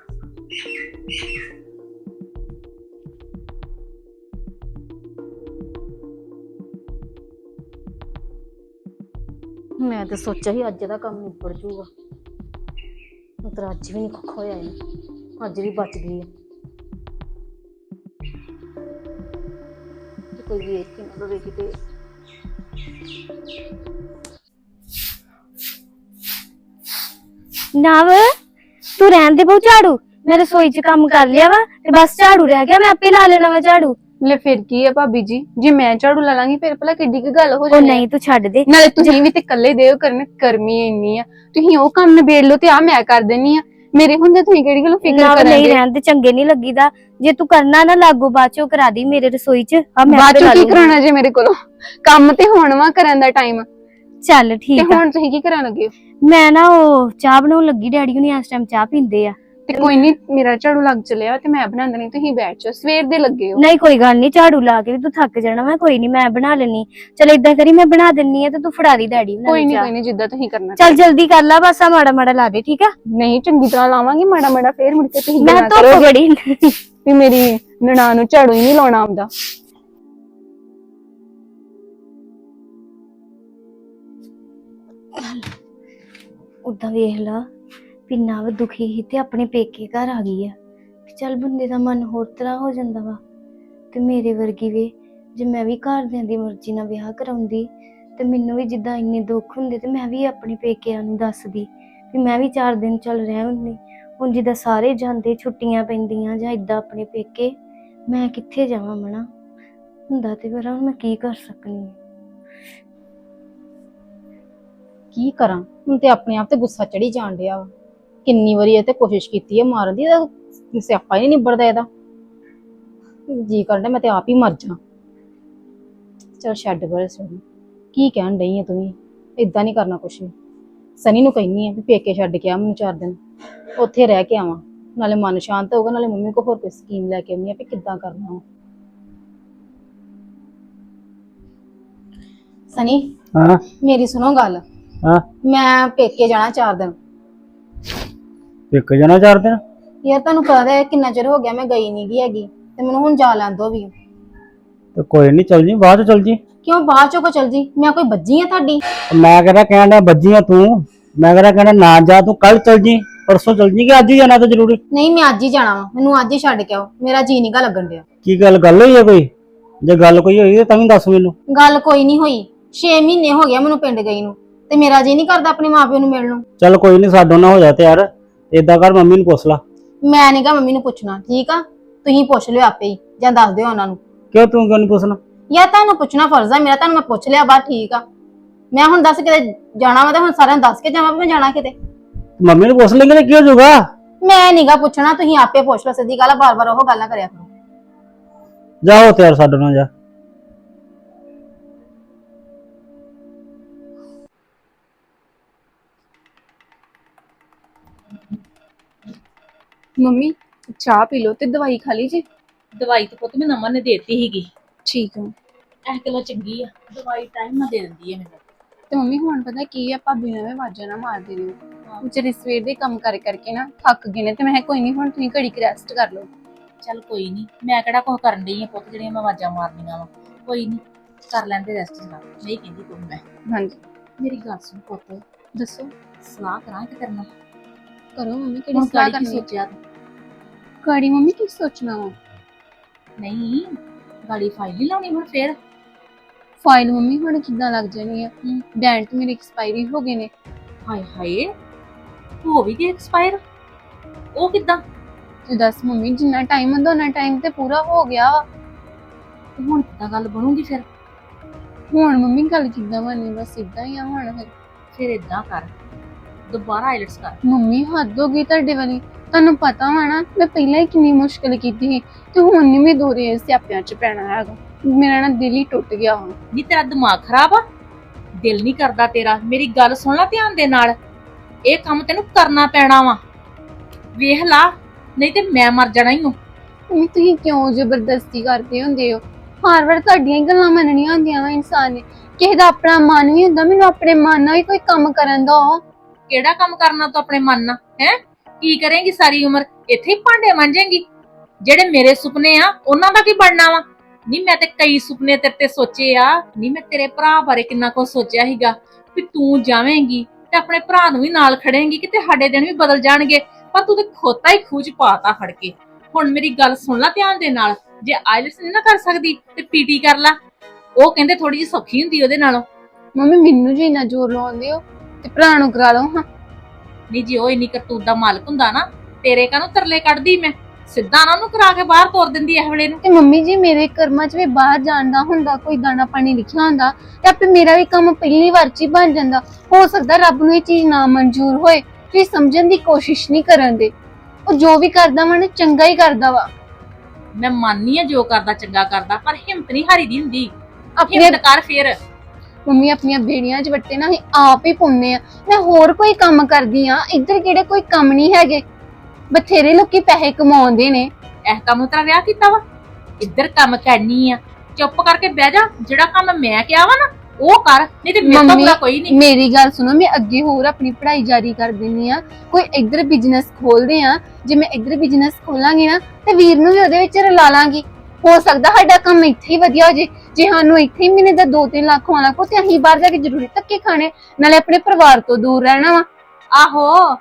ਮੈਂ ਤੇ ਸੋਚਿਆ ਸੀ ਅੱਜ ਦਾ ਕੰਮ ਨਿਬੜ ਜੂਗਾ। ਪਰ ਅੱਜ ਵੀ ਨਹੀਂ ਕੁੱਖ ਹੋਇਆ ਇਹਨੂੰ। ਅੱਜ ਵੀ ਬਚ ਗਈ ਆ। ਤੇ ਕੋਈ ਵੇਖ ਕੇ ਨਾ ਰਵੇ ਕਿਤੇ। ਨਵ ਤੂੰ ਰਹਿਣ ਦੇ ਬਹੁ ਝਾੜੂ। ਮੈਂ ਰਸੋਈ 'ਚ ਕੰਮ ਕਰ ਲਿਆ ਵਾ ਤੇ ਬਸ ਝਾੜੂ ਰਹਿ ਗਿਆ ਮੈਂ ਆਪੇ ਲਾ ਲੈਣਾ ਵਾ ਝਾੜੂ। ਲੈ ਫਿਰ ਕੀ ਹੈ ਭਾਬੀ ਜੀ? ਜੇ ਮੈਂ ਝਾੜੂ ਲਾ ਲਾਂਗੀ ਫਿਰ ਭਲਾ ਕਿੱਡੀ ਕੀ ਗੱਲ ਹੋ ਉਹ ਜਾਣੀ ਨਹੀਂ ਤੂੰ ਛੱਡ ਦੇ। ਨਾਲੇ ਤੁਸੀਂ ਵੀ ਤੇ ਇਕੱਲੇ ਦੇਓ ਕਰਨ ਗਰਮੀ ਇੰਨੀ ਆ। ਤੁਸੀਂ ਉਹ ਕੰਮ ਨਿਬੇੜ ਲਓ ਤੇ ਆ ਮੈਂ ਕਰ ਦੇਣੀ ਆ। ਮੇਰੇ ਹੁੰਦੇ ਤੁਸੀਂ ਕਿਹੜੀ ਗੱਲ ਫਿਕਰ ਨਵ ਨਹੀਂ ਕਰਾਂਗੇ ਰਹਿਣ ਦੇ ਚੰਗੇ ਨਹੀਂ ਲੱਗੀਦਾ। ਜੇ ਤੂੰ ਕਰਨਾ ਨਾ ਲਾਗੋ ਬਾਅਦ ਚੋਂ ਕਰਾ ਦੀ ਮੇਰੇ ਰਸੋਈ 'ਚ। ਆ ਮੈਂ ਬਾਅਦ ਆਪੇ ਚੋਂ ਲਾ ਕੀ ਲੂੰਗੀ। ਕਰਾਉਣਾ ਜੇ ਮੇਰੇ ਕੋਲੋਂ? ਕੰਮ ਤੇ ਹੋਣ ਵਾ ਕਰਨ ਦਾ ਟਾਈਮ ਚੱਲ ਤੇ ਠੀਕ ਆ। ਹੁਣ ਤੁਸੀਂ ਕੀ ਕਰਨ ਲੱਗੇ ਹੋ? ਮੈਂ ਨਾ ਉਹ ਚਾਹ ਬਣਾਉਣ ਲੱਗੀ ਡੈਡੀ ਹੁਣੀ ਇਸ ਟਾਈਮ ਚਾਹ ਪੀਂਦੇ ਆ। ਤੇ ਕੋਈ ਨਹੀਂ ਮੇਰਾ ਝਾੜੂ ਲੱਗ ਚਲਿਆ ਤੇ ਮੈਂ ਬਣਾ ਦੇਣੀ ਤੁਸੀਂ ਬੈਠ ਜਾਓ ਸਵੇਰ ਦੇ ਲੱਗੇ ਹੋ। ਨਹੀਂ ਕੋਈ ਗੱਲ ਨਹੀਂ ਝਾੜੂ ਲਾ ਕੇ ਵੀ ਤੂੰ ਥੱਕ ਜਾਣਾ ਮੈਂ ਕੋਈ ਨਹੀਂ ਮੈਂ ਬਣਾ ਲੈਣੀ ਚਲ ਇਦਾਂ ਕਰੀ ਮੈਂ ਬਣਾ ਦਿੰਨੀ ਆ ਤੇ ਤੂੰ ਫੜਾ ਦੀ ਡੈਡੀ ਬਣਾ ਕੋਈ ਨਹੀਂ। ਕੋਈ ਨਹੀਂ ਜਿੱਦਾਂ ਤੁਸੀਂ ਕਰਨਾ ਚੱਲ ਜਲਦੀ ਕਰ ਲਾ ਬਸ ਆ ਮਾੜਾ ਮਾੜਾ ਲਾ ਦੇ ਠੀਕ ਆ? ਨਹੀਂ ਚੰਗੀ ਤਰ੍ਹਾਂ ਲਾਵਾਂਗੀ ਮਾੜਾ ਮਾੜਾ ਫੇਰ ਮੁੜ ਕੇ ਤੁਸੀਂ ਮੈਂ ਕਰੋਗੇ। ਬੜੀ ਵੀ ਮੇਰੀ ਨਨਾਣ ਨੂੰ ਝਾੜੂ ਹੀ ਨਹੀਂ ਲਾਉਣਾ ਆਉਂਦਾ। ਉਦਾਂ ਵੇਖ ਲਾ ਵੀ ਨਵ ਦੁਖੀ ਸੀ ਤੇ ਆਪਣੇ ਪੇਕੇ ਘਰ ਆ ਗਈ ਆ। ਤੇ ਚੱਲ ਬੰਦੇ ਦਾ ਮਨ ਹੋਰ ਤਰ੍ਹਾਂ ਹੋ ਜਾਂਦਾ ਵਾ। ਤੇ ਮੇਰੇ ਵਰਗੀ ਵੇ, ਜੇ ਮੈਂ ਵੀ ਘਰਦਿਆਂ ਦੀ ਮਰਜ਼ੀ ਨਾਲ ਵਿਆਹ ਕਰਾਉਂਦੀ, ਤੇ ਮੈਨੂੰ ਵੀ ਜਿੱਦਾਂ ਇੰਨੇ ਦੁੱਖ ਹੁੰਦੇ ਤੇ ਮੈਂ ਵੀ ਆਪਣੇ ਪੇਕਿਆਂ ਨੂੰ ਦੱਸਦੀ ਵੀ ਮੈਂ ਵੀ ਚਾਰ ਦਿਨ ਚੱਲ ਰਹਿ ਹੁੰਦੀ। ਹੁਣ ਜਿੱਦਾਂ ਸਾਰੇ ਜਾਂਦੇ ਛੁੱਟੀਆਂ ਪੈਂਦੀਆਂ ਜਾਂ ਇਦਾਂ ਆਪਣੇ ਪੇਕੇ, ਮੈਂ ਕਿੱਥੇ ਜਾਵਾਂ ਮਣਾ ਹੁੰਦਾ ਤੇ ਫਿਰ ਹੁਣ ਮੈਂ ਕੀ ਕਰ ਸਕਨੀ ਕੀ ਕਰਾਂ? ਹੁਣ ਤੇ ਆਪਣੇ ਆਪ ਤੇ ਗੁੱਸਾ ਚੜੀ ਜਾਣ ਡਿਆ ਵਾ। ਕਿੰਨੀ ਵਾਰੀ ਇਹ ਤੇ ਕੋਸ਼ਿਸ਼ ਕੀਤੀ ਹੈ ਮਾਰਨ ਦੀ ਇਹਦਾ ਸਿਆਪਾ ਹੀ ਨਹੀਂ ਨਿਬੜਦਾ ਇਹਦਾ। ਜੀ ਕਰਦਾ ਮੈਂ ਤੇ ਆਪ ਹੀ ਮਰ ਜਾ ਚਲ ਛੱਡ ਪਰ ਸਣੀ ਕੀ ਕਹਿਣ ਡਈ ਹੈ ਤੂੰ ਇਦਾਂ ਨਹੀਂ ਕਰਨਾ ਕੁਛ ਵੀ। ਸਨੀ ਨੂੰ ਕਹਿਨੀ ਆ ਵੀ ਪੇਕੇ ਛੱਡ ਕੇ ਆ ਮੈਨੂੰ ਚਾਰ ਦਿਨ। ਉੱਥੇ ਰਹਿ ਕੇ ਆਵਾਂ। ਨਾਲੇ ਮਨ ਸ਼ਾਂਤ ਹੋਊਗਾ ਨਾਲੇ ਮੰਮੀ ਕੋ ਹੋਰ ਕੋਈ ਸਕੀਮ ਲੈ ਕੇ ਆਉਣੀ ਆ ਵੀ ਕਿੱਦਾਂ ਕਰਨਾ ਵਾ। ਸਨੀ ਹਾਂ। ਮੇਰੀ ਸੁਣੋ ਗੱਲ। ਹਾਂ। ਮੈਂ ਪੇਕੇ ਜਾਣਾ ਚਾਰ ਦਿਨ। ਇੱਕ ਜਣਾ ਚਾਰ ਦਿਨ? ਯਾਰ ਤੁਹਾਨੂੰ ਪਤਾ ਹੈ ਕਿੰਨਾ ਚਿਰ ਹੋ ਗਿਆ ਮੈਂ ਗਈ ਨਹੀਂ ਗਈ ਹੈਗੀ ਤੇ ਮੈਨੂੰ ਹੁਣ ਜਾ ਲੈਣ ਦੋ ਵੀ। ਤੇ ਕੋਈ ਨਹੀਂ ਚੱਲ ਜੀ ਬਾਅਦ ਚ ਚੱਲ ਜੀ। ਕਿਉਂ ਬਾਅਦ ਚੋਂ ਕੋ ਚਲ ਜੀ? ਮੈਂ ਕੋਈ ਬੱਜੀ ਆ ਤੁਹਾਡੀ? ਮੈਂ ਕਹਿੰਦਾ ਕਹਿਣਾ ਬੱਜੀਆਂ ਤੂੰ? ਮੈਂ ਕਹਿੰਦਾ ਕਹਿਣਾ ਨਾ ਜਾ ਤੂੰ ਕੱਲ ਚੱਲ ਜੀ ਪਰਸੋਂ ਚੱਲ ਜੀ ਕਿ ਅੱਜ ਹੀ ਜਾਣਾ ਤਾਂ ਜ਼ਰੂਰੀ? ਨਹੀਂ ਮੈਂ ਅੱਜ ਹੀ ਜਾਣਾ ਵਾ। ਮੈਨੂੰ ਅੱਜ ਹੀ ਛੱਡ ਕੇ ਆਓ। ਮੇਰਾ ਜੀ ਨੀਗਾ ਲੱਗਣ ਡਿਆ। ਕੀ ਗੱਲ ਗੱਲ ਹੋਈ ਹੈ ਕੋਈ? ਜੇ ਗੱਲ ਕੋਈ ਹੋਈ ਤਾਂ ਵੀ ਦੱਸ ਮੈਨੂੰ। ਗੱਲ ਕੋਈ ਨਹੀਂ ਹੋਈ। 6 ਮਹੀਨੇ ਹੋ ਗਿਆ ਮੈਨੂੰ ਪਿੰਡ ਗਈ ਨੂੰ। ਤੇ ਮੇਰਾ ਜੀ ਨਹੀਂ ਕਰਦਾ ਆਪਣੇ ਮਾਪਿਆਂ ਨੂੰ ਮਿਲਣ ਨੂੰ। ਚੱਲ ਕੋਈ ਨਹੀਂ ਸਾਡੋਂ ਨਾ ਹੋ ਜਾ ਤਿਆਰ। ਏਦਾਂ ਕਰ ਮੰਮੀ ਨੂੰ ਪੁੱਛ ਲਾ। ਮੈਂ ਨਹੀਂਗਾ ਮੰਮੀ ਨੂੰ ਪੁੱਛਣਾ ਠੀਕ ਆ? ਤੁਸੀਂ ਪੁੱਛ ਲਿਓ ਆਪੇ ਹੀ ਜਾਂ ਦੱਸ ਦਿਓ ਉਹਨਾਂ ਨੂੰ। ਕਿਉਂ ਤੂੰ ਕਿਉਂ ਨਹੀਂ ਪੁੱਛਣਾ? ਜਾਂ ਤੁਹਾਨੂੰ ਪੁੱਛਣਾ ਫਰਜ਼ ਆ ਮੇਰਾ ਤੁਹਾਨੂੰ ਮੈਂ ਪੁੱਛ ਲਿਆ ਬਾ ਠੀਕ ਆ। ਮੈਂ ਹੁਣ ਦੱਸ ਕਿਤੇ ਜਾਣਾ ਵਾ ਤਾਂ ਹੁਣ ਸਾਰਿਆਂ ਨੂੰ ਦੱਸ ਕੇ ਜਾਵਾਂ ਵੀ ਮੈਂ ਜਾਣਾ ਕਿਤੇ। ਮੰਮੀ ਨੂੰ ਪੁੱਛ ਲੈਂਗੇ ਤਾਂ ਕੀ ਹੋ ਜਾਊਗਾ? ਮੈਂ ਨੀਗਾ ਪੁੱਛਣਾ ਤੁਸੀਂ ਆਪੇ ਪੁੱਛ ਲਓ ਸਿੱਧੀ ਗੱਲ ਬਾਰ-ਬਾਰ ਉਹ ਗੱਲ ਨਾ ਕਰਿਆ ਕਰੋ। ਜਾਓ ਤਿਆਰ ਸਾਡੋਂ ਨਾ ਜਾ। ਮੰਮੀ ਚਾਹ ਪੀ ਲਓ ਤੇ ਦਵਾਈ ਖਾ ਲਈ ਜੀ। ਦਵਾਈ ਤੇ ਪੁੱਤ ਮੈਂ ਨਮਨ ਨੇ ਦੇਤੀ ਸੀਗੀ। ਠੀਕ ਹੈ ਇਹ ਕਿਲੋ ਚੰਗੀ ਆ ਦਵਾਈ ਟਾਈਮ ਨਾਲ ਦੇ ਦਿੰਦੀ ਹੈ ਮੈਨੂੰ। ਤੇ ਮੰਮੀ ਹੁਣ ਪਤਾ ਕੀ ਆ ਭਾਬੀ ਨੇ ਐਵੇਂ ਵਾਜਾਂ ਨਾ ਮਾਰਦੇ ਨੇ ਵਿਚਾਰੇ ਸਵੇਰ ਦੇ ਕੰਮ ਕਰ ਕਰਕੇ ਨਾ ਥੱਕ ਗਏ ਨੇ ਤੇ ਮੈਂ ਕਿਹਾ ਕੋਈ ਨਹੀਂ ਹੁਣ ਤੁਸੀਂ ਘੜੀ ਕੁ ਰੈਸਟ ਕਰ ਲਓ। ਚੱਲ ਕੋਈ ਨਹੀਂ ਮੈਂ ਕਿਹੜਾ ਕੁਝ ਕਰਨ ਡਈ ਆ ਪੁੱਤ ਜਿਹੜੀਆਂ ਮੈਂ ਆਵਾਜ਼ਾਂ ਮਾਰਨੀਆਂ ਵਾ। ਕੋਈ ਨਹੀਂ ਕਰ ਲੈਂਦੇ ਰੈਸਟ ਜਨਾ ਨਹੀਂ ਕਹਿੰਦੀ ਕੋਈ ਮੈਂ। ਹਾਂਜੀ। ਮੇਰੀ ਗੱਲ ਸੁਣ ਪੁੱਤ ਦੱਸੋ ਸਲਾਹ ਕਰਾਂ ਕਿ ਕਰਨਾ ਕਰੋ ਮੰਮੀ ਕਿਹੜੀ ਹੁਣ ਸਲਾਹ ਗਾੜੀ ਕੀ ਕਰਨੀ ਸੋਚਿਆ? ਗਾੜੀ ਮੰਮੀ ਕੀ ਸੋਚਣਾ ਵਾ? ਨਹੀਂ ਗਾੜੀ ਫਾਈਲ ਹੀ ਲਾਉਣੀ ਹੁਣ ਫੇਰ। ਫਾਈਲ ਮੰਮੀ ਹੁਣ ਕਿੱਦਾਂ ਲੱਗ ਜਾਣੀ ਆ? ਬੈਂਡ ਤੇ ਮੇਰੇ ਐਕਸਪਾਇਰੀ ਹੋ ਗਏ ਨੇ। ਹਾਏ ਹਾਏ ਹੋ ਵੀ ਗਈ ਐਕਸਪਾਇਰ ਉਹ ਕਿੱਦਾਂ? ਤੇ ਦੱਸ ਮੰਮੀ ਜਿੰਨਾ ਟਾਈਮ ਹੁੰਦਾ ਉਹਨਾਂ ਟਾਈਮ ਤੇ ਪੂਰਾ ਹੋ ਗਿਆ ਵਾ। ਹੁਣ ਕਿੱਦਾਂ ਗੱਲ ਬਣੂਗੀ ਫਿਰ? ਹੁਣ ਮੰਮੀ ਗੱਲ ਕਿੱਦਾਂ ਬਣੀ ਬਸ ਇਦਾਂ ਹੀ ਆ ਹੁਣ ਫਿਰ। ਫਿਰ ਇਦਾਂ ਕਰ। ਦੁਬਾਰਾ ਆਈਲਟਸ ਕਰ। ਮੰਮੀ ਹੱਦ ਹੋ ਗਈ ਤੁਹਾਡੇ ਵਾਲੀ। ਤੁਹਾਨੂੰ ਪਤਾ ਵਾ ਨਾ ਮੈਂ ਪਹਿਲਾਂ ਹੀ ਕਿੰਨੀ ਮੁਸ਼ਕਲ ਕੀਤੀ ਸੀ ਤੇ ਹੁਣ ਨਹੀਂ ਮੈਂ ਦੋਰੇ ਸਿਆਪਿਆਂ 'ਚ ਪੈਣਾ ਹੈਗਾ। ਮੇਰਾ ਨਾ ਦਿਲ ਹੀ ਟੁੱਟ ਗਿਆ ਹੁਣ। ਨਹੀਂ ਤੇਰਾ ਦਿਮਾਗ ਖਰਾਬ ਆ? ਦਿਲ ਨਹੀਂ ਕਰਦਾ ਤੇਰਾ। ਮੇਰੀ ਗੱਲ ਸੁਣ ਲੈ ਧਿਆਨ ਦੇ ਨਾਲ। ਇਹ ਕੰਮ ਤੈਨੂੰ ਕਰਨਾ ਪੈਣਾ ਵਾ। ਵੇਖ ਲਾ ਨਹੀਂ ਤੇ ਮੈਂ ਮਰ ਜਾਣਾ ਹੀ ਹਾਂ ਮੰਮੀ ਤੁਸੀਂ ਕਿਉਂ ਜ਼ਬਰਦਸਤੀ ਕਰਦੇ ਹੁੰਦੇ ਹੋ? ਹਰ ਵਾਰ ਤੁਹਾਡੀਆਂ ਹੀ ਗੱਲਾਂ ਮੰਨਣੀਆਂ ਹੁੰਦੀਆਂ ਵਾ ਇਨਸਾਨ ਨੇ। ਕਿਸੇ ਦਾ ਆਪਣਾ ਮਨ ਵੀ ਹੁੰਦਾ ਮੈਨੂੰ ਆਪਣੇ ਮਨ ਨਾਲ ਵੀ ਕੋਈ ਕੰਮ ਕਰਨ ਦਾ ਕਿਹੜਾ ਕੰਮ ਕਰਨਾ ਤੂੰ ਆਪਣੇ ਮਨ ਨਾਲ, ਹੈ? ਕੀ ਕਰੇਂਗੀ ਸਾਰੀ ਉਮਰ? ਇੱਥੇ ਹੀ ਭਾਂਡੇ ਮਾਂਜੇਂਗੀ। ਜਿਹੜੇ ਮੇਰੇ ਸੁਪਨੇ ਆ, ਉਹਨਾਂ ਦਾ ਕੀ ਬਣਨਾ ਵਾ। ਨਹੀਂ ਮੈਂ ਤੇ ਕਈ ਸੁਪਨੇ ਤੇਰੇ ਤੇ ਸੋਚੇ ਆ। ਨਹੀਂ ਮੈਂ ਤੇਰੇ ਭਰਾ ਬਾਰੇ ਕਿੰਨਾ ਕੁਝ ਸੋਚਿਆ ਸੀਗਾ ਵੀ ਤੂੰ ਜਾਵੇਂਗੀ ਤੇ ਆਪਣੇ ਭਰਾ ਨੂੰ ਵੀ ਨਾਲ ਖੜੇਂਗੀ, ਕਿਤੇ ਸਾਡੇ ਦਿਨ ਵੀ ਬਦਲ ਜਾਣਗੇ। ਪਰ ਤੂੰ ਤੇ ਖੋਤਾ ਹੀ ਖੂਜ ਪਾਤਾ ਫੜ ਕੇ ਹੁਣ ਮੇਰੀ ਗੱਲ ਸੁਣ ਲੈ ਧਿਆਨ ਦੇ ਨਾਲ। ਜੇ ਆਇਲਸ ਨਹੀਂ ਨਾ ਕਰ ਸਕਦੀ ਤੇ ਪੀਟੀ ਕਰ ਲੈ। ਉਹ ਕਹਿੰਦੇ ਥੋੜੀ ਜਿਹੀ ਸੌਖੀ ਹੁੰਦੀ ਉਹਦੇ ਨਾਲੋਂ। ਮੰਮੀ, ਮੈਨੂੰ ਜੀ ਇੰਨਾ ਜ਼ੋਰ ਲਾਉਂਦੇ ਹੋ ਤੇ ਭਰਾ ਨੂੰ ਕਰਾ ਲਓ ਹਾਂ। ਨਹੀਂ ਜੀ ਉਹ ਇੰਨੀ ਕਰਤੂਤ ਦਾ ਮਾਲਕ ਹੁੰਦਾ ਨਾ ਤੇਰੇ ਕਾਹਨੂੰ ਤਰਲੇ ਕੱਢਦੀ ਮੈਂ? ਸਿੱਧਾ ਨਾ ਉਹਨੂੰ ਕਰਾ ਕੇ ਬਾਹਰ ਤੋਰ ਦਿੰਦੀ ਇਹ ਵੇਲੇ ਨੂੰ। ਤੇ ਮੰਮੀ ਜੀ ਮੇਰੇ ਕਰਮਾਂ 'ਚ ਵੀ ਬਾਹਰ ਜਾਣ ਦਾ ਹੁੰਦਾ ਕੋਈ ਦਾਣਾ ਪਾਣੀ ਲਿਖਿਆ ਹੁੰਦਾ ਤੇ ਆਪੇ ਮੇਰਾ ਵੀ ਕੰਮ ਪਹਿਲੀ ਵਾਰ 'ਚ ਹੀ ਬਣ ਜਾਂਦਾ। ਹੋ ਸਕਦਾ ਰੱਬ ਨੂੰ ਇਹ ਚੀਜ਼ ਨਾ ਮਨਜ਼ੂਰ ਹੋਏ ਤੁਸੀਂ ਸਮਝਣ ਦੀ ਕੋਸ਼ਿਸ਼ ਨਹੀਂ ਕਰਨ ਦੇ। ਉਹ ਜੋ ਵੀ ਕਰਦਾ ਵਾ ਨਾ ਚੰਗਾ ਹੀ ਕਰਦਾ ਵਾ। ਮੈਂ ਮੰਨਨੀ ਆ ਜੋ ਕਰਦਾ ਚੰਗਾ ਕਰਦਾ ਪਰ ਹਿੰਮਤ ਨਹੀਂ ਹਾਰੀ ਦੀ ਹੁੰਦੀ। ਆਪਣੇ ਹਿੰਮਤ ਕਰ ਫੇਰ। ਮੰਮੀ ਆਪਣੀਆਂ ਬੇੜੀਆਂ 'ਚ ਵੱਟੇ ਨਾ ਅਸੀਂ ਆਪ ਹੀ ਪਾਉਂਦੇ ਆ। ਮੈਂ ਹੋਰ ਕੋਈ ਕੰਮ ਕਰਦੀ ਆ ਇੱਧਰ ਕਿਹੜੇ ਕੋਈ ਕੰਮ ਨਹੀਂ ਹੈਗੇ। ਬਥੇਰੇ ਲੋਕੀ ਪੈਸੇ ਕਮਾਉਂਦੇ ਨੇ। ਇਹ ਕੰਮ ਨੂੰ ਤੇਰਾ ਵਿਆਹ ਕੀਤਾ ਵਾ? ਇੱਧਰ ਕੰਮ ਕਰਨੀ ਆ। ਚੁੱਪ ਕਰਕੇ ਬਹਿ ਜਾ ਜਿਹੜਾ ਕੰਮ ਮੈਂ ਕਿਹਾ ਵਾ ਨਾ ਉਹ ਕਰ ਨਹੀਂ ਤੇ ਮੇਰੇ ਤੋਂ ਮੰਮੀ, ਬੁਰਾ ਕੋਈ ਨਹੀਂ। ਮੇਰੀ ਗੱਲ ਸੁਣੋ ਮੈਂ ਅੱਗੇ ਹੋਰ ਆਪਣੀ ਪੜ੍ਹਾਈ ਜਾਰੀ ਕਰ ਦਿੰਨੀ ਆ। ਕੋਈ ਇੱਧਰ ਬਿਜ਼ਨਸ ਖੋਲਦੇ ਆ ਜੇ ਮੈਂ ਇੱਧਰ ਬਿਜ਼ਨਸ ਖੋਲਾਂਗੀ ਨਾ ਤੇ ਵੀਰ ਨੂੰ ਵੀ ਉਹਦੇ ਵਿੱਚ ਰਲਾ ਲਾਂਗੀ। ਹੋ ਸਕਦਾ ਸਾਡਾ ਕੰਮ ਇੱਥੇ ਹੀ ਵਧੀਆ ਹੋ ਜੇ। ਜੇ ਸਾਨੂੰ ਇੱਥੇ ਹੀ ਮਹੀਨੇ ਦਾ 2-3 ਲੱਖ ਆਉਣਾ ਕੋ ਤੇ ਅਸੀਂ ਬਾਹਰ ਜਾ ਕੇ ਜ਼ਰੂਰੀ ਧੱਕੇ ਖਾਣੇ ਨਾਲੇ ਆਪਣੇ ਪਰਿਵਾਰ ਤੋਂ ਦੂਰ ਰਹਿਣਾ ਵਾ। ਆਹੋ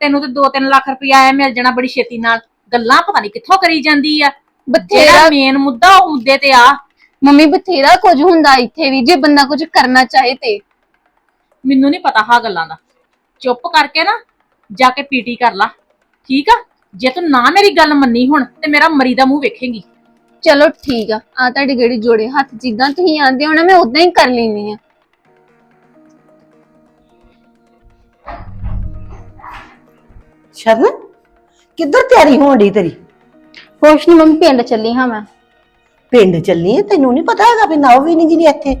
ਤੈਨੂੰ ਤੇ 2-3 ਲੱਖ ਰੁਪਇਆ ਆਇਆ ਮਿਲ ਜਾਣਾ ਬੜੀ ਛੇਤੀ ਨਾਲ। ਗੱਲਾਂ ਪਤਾ ਨਹੀਂ ਕਿੱਥੋਂ ਕਰੀ ਜਾਂਦੀ ਆ। ਬਥੇਰਾ ਜਿਹੜਾ ਮੇਨ ਮੁੱਦਾ ਉਹ ਮੁੱਦੇ ਤੇ ਆ। ਮੰਮੀ ਬਥੇਰਾ ਕੁਝ ਹੁੰਦਾ ਇੱਥੇ ਵੀ ਜੇ ਬੰਦਾ ਕੁਝ ਕਰਨਾ ਚਾਹੇ ਤੇ। ਮੈਨੂੰ ਨਹੀਂ ਪਤਾ ਹਾਂ ਗੱਲਾਂ ਦਾ। ਚੁੱਪ ਕਰਕੇ ਨਾ ਜਾ ਕੇ ਪੀਟੀ ਕਰ ਲਾ। ਠੀਕ ਆ? ਜੇ ਤੂੰ ਨਾ ਮੇਰੀ ਗੱਲ ਮੰਨੀ ਹੁਣ ਤੇ ਮੇਰਾ ਮਰੀ ਦਾ ਮੂੰਹ ਵੇਖੇਂਗੀ। ਚਲੋ ਠੀਕ ਆ ਆ ਤੁਹਾਡੀ ਗੜੀ ਜੋੜੇ ਹੱਥ ਜਿੱਦਾਂ ਤੁਸੀਂ ਆਂਦੇ ਹੋ ਨਾ ਮੈਂ ਉਦਾਂ ਹੀ ਕਰ ਲੈਣੀ ਆ। ਸ਼ਰਨ ਕਿੱਧਰ ਤਿਆਰੀ ਹੋਣ ਡਈ ਤੇਰੀ? ਕੁਛ ਨਹੀਂ ਮੰਮੀ ਪਿੰਡ ਚੱਲੀ ਹਾਂ ਮੈਂ। ਪਿੰਡ ਚੱਲੀ ਐ ਤੈਨੂੰ ਨਹੀਂ ਪਤਾ ਹੈਗਾ ਵੀ ਨਾਉ ਵੀ ਨਹੀਂ ਜਿਹਦੀ ਇੱਥੇ?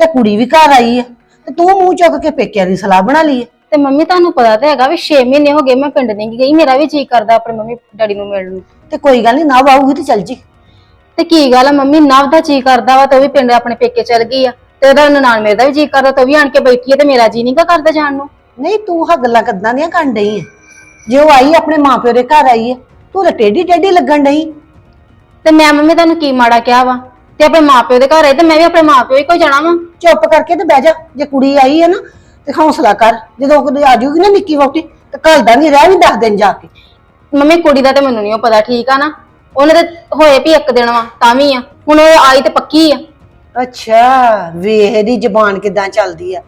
ਤੇ ਕੁੜੀ ਵੀ ਘਰ ਆਈ ਐ ਤੇ ਤੂੰ ਮੂੰਹ ਚੁੱਕ ਕੇ ਪੇਕਿਆਂ ਦੀ ਸਲਾਹ ਬਣਾ ਲਈ ਐ ਤੇ ਮੰਮੀ ਤੁਹਾਨੂੰ ਪਤਾ ਤਾਂ ਹੈਗਾ ਵੀ 6 ਮਹੀਨੇ ਹੋ ਗਏ ਮੈਂ ਪਿੰਡ ਨਹੀਂ ਗਈ ਮੇਰਾ ਵੀ ਜੀ ਕਰਦਾ ਆਪਣੇ ਮੰਮੀ ਡੈਡੀ ਨੂੰ ਮਿਲਣ ਨੂੰ। ਤੇ ਕੋਈ ਗੱਲ ਨਹੀਂ ਨਾ ਆਊਗੀ ਤੇ ਚੱਲ ਜੀ। ਤੇ ਕੀ ਗੱਲ ਆ ਮੰਮੀ ਨਵ ਦਾ ਜੀ ਕਰਦਾ ਵਾ ਤੇ ਉਹ ਵੀ ਪਿੰਡ ਆਪਣੇ ਪੇਕੇ ਚਲ ਗਈ ਆ ਤੇ ਉਹਦਾ ਨਨਾਣ ਮੇਰੇ ਦਾ ਵੀ ਜੀ ਕਰਦਾ ਤੇ ਉਹ ਵੀ ਆਣ ਕੇ ਬੈਠੀ ਹੈ ਤੇ ਮੇਰਾ ਜੀ ਨਹੀਂਗਾ ਕਰਦਾ ਜਾਣ ਨੂੰ। ਨਹੀਂ ਤੂੰ ਹਾਂ ਗੱਲਾਂ ਕਿੱਦਾਂ ਦੀਆਂ ਕਰਨ ਡਈ ਐ ਜੇ ਉਹ ਆਈ ਆਪਣੇ ਮਾਪਿਓ ਦੇ ਘਰ ਆਈ ਐ ਤੂੰ ਤਾਂ ਟੇਢੀ ਟੇਢੀ ਲੱਗਣ ਡਈ। ਤੇ ਮੈਂ ਮੰਮੀ ਤੁਹਾਨੂੰ ਕੀ ਮਾੜਾ ਕਿਹਾ ਵਾ? ਤੇ ਆਪਣੇ ਮਾਪਿਓ ਦੇ ਘਰ ਆਈ ਤੇ ਮੈਂ ਵੀ ਆਪਣੇ ਮਾਪਿਓ ਹੀ ਕੋਈ ਜਾਣਾ ਵਾ। ਚੁੱਪ ਕਰਕੇ ਤੇ ਬਹਿ ਜਾ ਜੇ ਕੁੜੀ ਆਈ ਐ ਨਾ ਤੇ ਹੌਸਲਾ ਕਰ ਜਦੋਂ ਕਦੇ ਆ ਜਾਊਗੀ ਨਾ ਨਿੱਕੀ ਵਹੁਟੀ ਤੇ ਘਰ ਦਾ ਨਹੀਂ ਰਹਿ ਵੀ ਦੱਸ ਦਿਨ ਜਾ ਕੇ। ਮੰਮੀ ਕੁੜੀ ਦਾ ਤੇ ਮੈਨੂੰ ਨਹੀਂ ਪਤਾ ਠੀਕ ਆ ਨਾ? ਉਹਨੇ ਤੇ ਹੋਏ ਵੀ ਇੱਕ ਦਿਨ ਵਾ ਤਾਂ ਵੀ ਆ। ਹੁਣ ਉਹ ਆਈ ਤੇ ਪੱਕੀ ਆ। ਅੱਛਾ ਵੇਖ ਇਹਦੀ ਜ਼ਬਾਨ ਕਿਦਾਂ ਚੱਲਦੀ ਆ।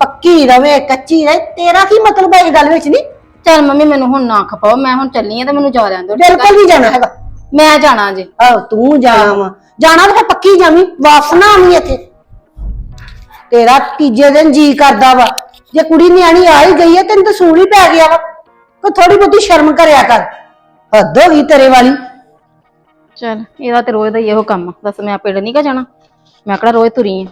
ਪੱਕੀ ਰਵੇ ਕੱਚੀ ਰਹੇ ਤੇਰਾ ਕੀ ਮਤਲਬ ਹੈ ਇਹ ਗੱਲ ਵਿੱਚ ਨਹੀਂ? ਚੱਲ ਮੰਮੀ ਮੈਨੂੰ ਹੁਣ ਨਾ ਖਪਾਓ ਮੈਂ ਹੁਣ ਚੱਲੀ ਆ ਤੇ ਮੈਨੂੰ ਜਾ ਲੈਣ ਦਿਓ ਠੀਕ ਆ? ਬਿਲਕੁਲ ਨਹੀਂ ਜਾਣਾ ਹੈਗਾ। ਮੈਂ ਜਾਣਾ ਜੇ। ਆਹ ਤੂੰ ਜਾਣਾ ਵਾ ਜਾਣਾ ਤਾਂ ਫਿਰ ਪੱਕੀ ਜਾਵੀਂ ਵਾਪਸ ਨਾ ਆਵੀਂ ਇੱਥੇ। ਤੇਰਾ ਤੀਜੇ ਦਿਨ ਜੀ ਕਰਦਾ ਵਾ। ਜੇ ਕੁੜੀ ਨਿਆਣੀ ਆ ਹੀ ਗਈ ਹੈ ਤੈਨੂੰ ਤਾਂ ਸੂਣ ਹੀ ਪੈ ਗਿਆ ਵਾ। ਕੋ ਥੋੜੀ ਬਹੁਤੀ ਸ਼ਰਮ ਕਰਿਆ ਕਰ। ਹੱਦ ਹੋ ਗਈ ਤੇਰੇ ਵਾਲੀ। ਚੱਲ, ਇਹਦਾ ਤੇ ਰੋਜ਼ ਦਾ ਹੀ ਇਹੋ ਕੰਮ ਆ। ਦੱਸ, ਮੈਂ ਪਿੰਡ ਨਹੀਂ ਗਾ ਜਾਣਾ ਮੈਂ ਕਿਹੜਾ ਰੋਜ਼ ਤੁਰੀ ਆ